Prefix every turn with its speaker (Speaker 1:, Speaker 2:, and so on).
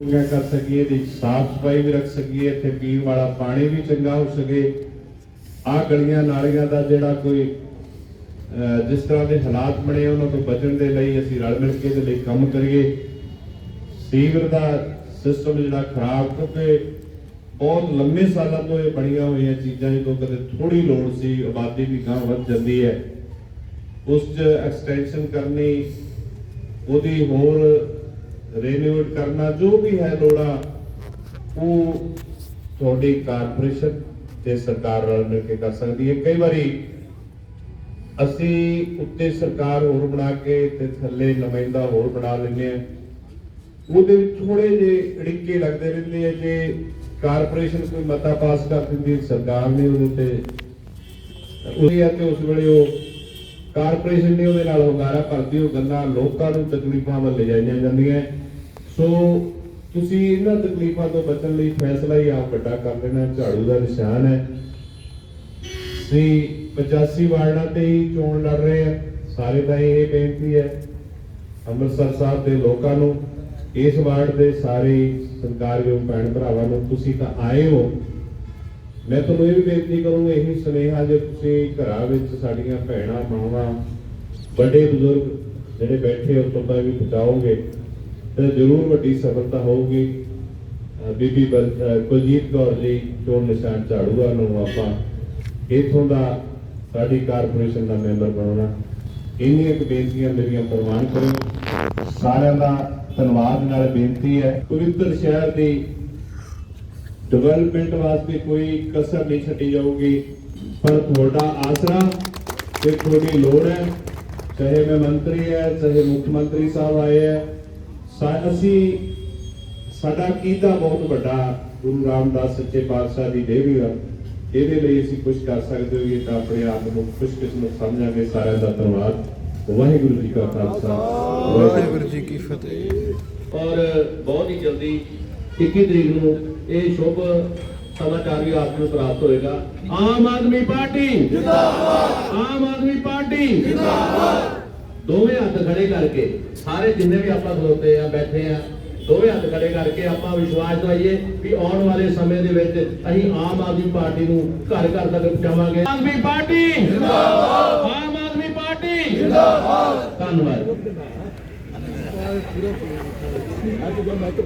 Speaker 1: ਚੰਗਾ ਕਰ ਸਕੀਏ ਦੀ ਸਾਫ਼ ਸਫ਼ਾਈ ਵੀ ਰੱਖ ਸਕੀਏ, ਇੱਥੇ ਪੀਣ ਵਾਲਾ ਪਾਣੀ ਵੀ ਚੰਗਾ ਹੋ ਸਕੇ। ਆ ਗਲੀਆਂ ਨਾਲੀਆਂ ਦਾ ਜਿਹੜਾ ਕੋਈ ਜਿਸ ਤਰ੍ਹਾਂ ਦੇ ਹਾਲਾਤ ਬਣੇ, ਉਹਨਾਂ ਤੋਂ ਬਚਣ ਦੇ ਲਈ ਅਸੀਂ ਰਲ ਮਿਲ ਕੇ ਇਹਦੇ ਲਈ ਕੰਮ ਕਰੀਏ। ਸੀਵਰ ਦਾ ਸਿਸਟਮ ਜਿਹੜਾ ਖਰਾਬ, ਕਿਉਂਕਿ ਬਹੁਤ ਲੰਮੇ ਸਾਲਾਂ ਤੋਂ ਇਹ ਬਣੀਆਂ ਹੋਈਆਂ ਚੀਜ਼ਾਂ ਜਦੋਂ ਕਦੇ ਥੋੜੀ ਲੋੜ ਸੀ, ਆਬਾਦੀ ਵੀ ਗਾਂ ਵੱਧ ਜਾਂਦੀ ਹੈ। ਉਸ 'ਚ ਐਕਸਟੈਂਸ਼ਨ ਕਰਨੀ, ਉਹਦੀ ਹੋਰ ਰੀਨਿਊਡ ਕਰਨਾ, ਜੋ ਵੀ ਹੈ ਲੋੜਾ, ਉਹ ਤੁਹਾਡੀ ਕਾਰਪੋਰੇਸ਼ਨ ਤੇ ਸਰਕਾਰ ਰਲ ਮਿਲ ਕੇ ਕਰ ਸਕਦੀ ਹੈ। ਕਈ ਵਾਰੀ ਅਸੀਂ ਉੱਤੇ ਸਰਕਾਰ ਹੋਰ ਬਣਾ ਕੇ ਤੇ ਥੱਲੇ ਨੁਮਾਇੰਦਾ ਹੋਰ ਬਣਾ ਲੈਂਦੇ ਆ ਉਹਦੇ ਵਿੱਚ ਥੋੜੇ ਜਿਹੇ ਅੜਿੱਕੇ ਲੱਗਦੇ ਰਹਿੰਦੇ ਆ। ਜੇ ਕਾਰਪੋਰੇਸ਼ਨ ਕੋਈ ਮਤਾ ਪਾਸ ਕਰ ਦਿੰਦੀ, ਸਰਕਾਰ ਨੇ ਉਹਦੇ ਤੇ ਉਹੀ ਆ ਤੇ ਉਸ ਵੇਲੇ ਉਹ ਕਾਰਪੋਰੇਸ਼ਨ ਨੇ ਉਹਦੇ ਨਾਲ ਹੁੰਗਾਰਾ ਭਰਦੀ ਉਹ ਗੱਲਾਂ ਲੋਕਾਂ ਨੂੰ ਤਕਲੀਫਾਂ ਵੱਲ ਲਿਜਾਈਆਂ ਜਾਂਦੀਆਂ। ਸੋ ਤੁਸੀਂ ਇਹਨਾਂ ਤਕਲੀਫਾਂ ਤੋਂ ਬਚਣ ਲਈ ਫੈਸਲਾ ਹੀ ਆਪ ਵੱਡਾ ਕਰ ਲੈਣਾ, ਝਾੜੂ ਦਾ ਨਿਸ਼ਾਨ ਹੈ। ਸੀ 85 ਵਾਰਡਾਂ ਤੇ ਹੀ ਚੋਣ ਲੜ ਰਹੇ ਆ ਸਾਰੇ ਦਾ ਇਹ ਬੇਨਤੀ ਹੈ ਅੰਮ੍ਰਿਤਸਰ ਸਾਹਿਬ ਦੇ ਲੋਕਾਂ ਨੂੰ, ਇਸ ਵਾਰਡ ਦੇ ਸਾਰੇ ਸਰਕਾਰਯੋਗ ਭੈਣ ਭਰਾਵਾਂ ਨੂੰ, ਤੁਸੀਂ ਤਾਂ ਆਏ ਹੋ। ਮੈਂ ਤੁਹਾਨੂੰ ਇਹ ਵੀ ਬੇਨਤੀ ਕਰੂੰਗਾ, ਇਹੀ ਸੁਨੇਹਾ ਜੇ ਤੁਸੀਂ ਘਰਾਂ ਵਿੱਚ ਸਾਡੀਆਂ ਭੈਣਾਂ, ਮਾਵਾਂ, ਵੱਡੇ ਬਜ਼ੁਰਗ ਜਿਹੜੇ ਬੈਠੇ ਹੋ ਤੋਂ ਵੀ ਪਹੁੰਚਾਓਗੇ ਤੇ ਜ਼ਰੂਰ ਵੱਡੀ ਸਫਲਤਾ ਹੋਊਗੀ। ਬੀਬੀ ਕੁਲਜੀਤ ਕੌਰ ਜੀ, ਚੋਣ ਨਿਸ਼ਾਨ ਝਾੜੂਆ ਨੂੰ ਆਪਾਂ ਇਥੋਂ ਦਾ ਸਾਡੀ ਕਾਰਪੋਰੇਸ਼ਨ ਦਾ ਮੈਂਬਰ ਬਣਾਉਣਾ। ਇੰਨੀਆਂ ਕੁ ਬੇਨਤੀਆਂ ਮੇਰੀਆਂ ਪ੍ਰਵਾਨ ਕਰੋ। ਸਾਰਿਆਂ ਦਾ ਧੰਨਵਾਦ ਨਾਲ ਬੇਨਤੀ ਹੈ। ਪਵਿੱਤਰ ਸ਼ਹਿਰ ਦੀ ਡਿਵੈਲਪਮੈਂਟ ਵਾਸਤੇ ਕੋਈ ਕਸਰ ਨਹੀਂ ਛੱਡੀ ਜਾਊਗੀ। ਪਰ ਤੁਹਾਡਾ ਆਸਰਾ ਤੇ ਤੁਹਾਡੀ ਲੋੜ ਹੈ। ਚਾਹੇ ਮੈਂ ਮੰਤਰੀ ਹੈ ਚਾਹੇ ਮੁੱਖ ਮੰਤਰੀ ਸਾਹਿਬ ਆਏ ਹੈ ਸਾ- ਅਸੀਂ ਸਾਡਾ ਕੀਤਾ ਬਹੁਤ ਵੱਡਾ ਗੁਰੂ ਰਾਮਦਾਸ ਸੱਚੇ ਪਾਤਸ਼ਾਹ ਦੀ ਦੇਵੀ ਹੈ ਇਹਦੇ ਲਈ ਅਸੀਂ ਕੁਝ ਕਰ ਸਕਦੇ ਹੋਈਏ ਤਾਂ ਆਪਣੇ ਆਪ ਨੂੰ ਖੁਸ਼ਕਿਸਮਤ ਸਮਝਾਂਗੇ ਸਾਰਿਆਂ ਦਾ ਧੰਨਵਾਦ। ਵਾਹਿਗੁਰੂ ਜੀ ਕਾ ਖਾਲਸਾ।
Speaker 2: ਵਾਹਿਗੁਰੂ ਜੀ ਕੀ ਫਤਿਹ।
Speaker 3: ਔਰ ਬਹੁਤ ਹੀ ਜਲਦੀ 21 ਤਰੀਕ ਨੂੰ ਇਹ ਸ਼ੁਭ ਸਮਾਚਾਰ ਵੀ ਆਪ ਨੂੰ ਪ੍ਰਾਪਤ ਹੋਏਗਾ। ਆਮ ਆਦਮੀ ਪਾਰਟੀ ਜਿੰਦਾਬਾਦ। ਆਮ ਆਦਮੀ ਪਾਰਟੀ ਜਿੰਦਾਬਾਦ। ਦੋਵੇਂ ਹੱਥ ਖੜੇ ਕਰਕੇ, ਸਾਰੇ ਜਿੰਨੇ ਵੀ ਆਪਾਂ ਖਲੋਤੇ ਆ, ਬੈਠੇ ਆ, ਦੋਵੇਂ ਹੱਥ ਖੜੇ ਕਰਕੇ ਆਪਾਂ ਵਿਸ਼ਵਾਸ ਦਵਾਈਏ ਕਿ ਆਉਣ ਵਾਲੇ ਸਮੇਂ ਦੇ ਵਿੱਚ ਅਸੀਂ ਆਮ ਆਦਮੀ ਪਾਰਟੀ ਨੂੰ ਘਰ ਘਰ ਤੱਕ ਪਹੁੰਚਾਵਾਂਗੇ। ਆਮ ਆਦਮੀ ਪਾਰਟੀ ਜਿੰਦਾਬਾਦ। ਆਮ ਆਦਮੀ ਪਾਰਟੀ ਜਿੰਦਾਬਾਦ। ਧੰਨਵਾਦ।
Speaker 2: ਅੱਜ ਮੈਂ ਤਾਂ